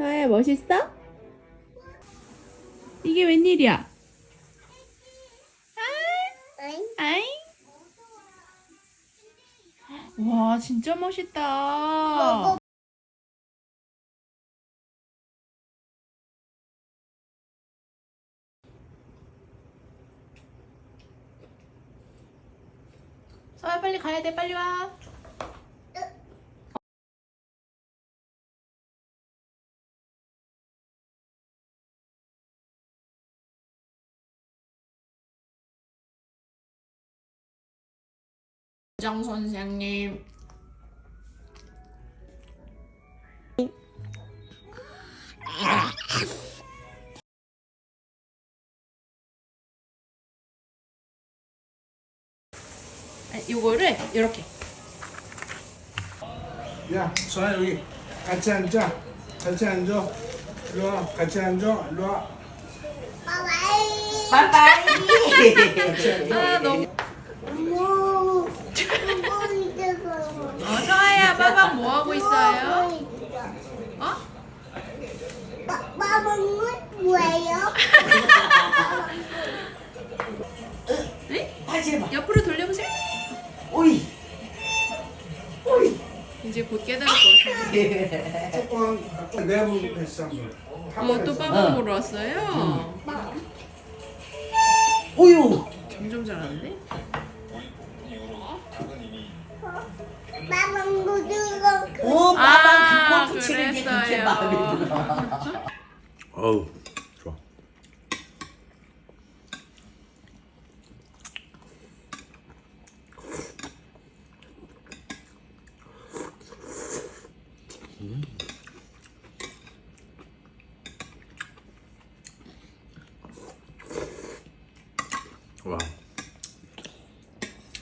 서아야 멋있어? 이게 웬일이야? 와 진짜 멋있다. 서아 빨리 가야 돼 빨리 와. 정 선생님. 아, 요거를 이렇게 야, 서아 여기 같이 앉자. 같이 앉아. 일로 와. 같이 앉아. 일로 와. 빠빠이. 아 너무 뭐, 어 서아야 빠방 뭐 하고 있어요? 어? 빠방은 뭐예요? 네? 다시 해봐. 옆으로 돌려보세요. 오이. 오이. 이제 곧 깨달을 것 같아요. 조금 아까 내부 했어. 어, 또 빠방 보러 왔어요. 오유. 빠방 구두가 오, 아, 빠방 그거 붙이는 게 그렇게 그랬어요. 마음에 들어. 어우, 좋아. 와.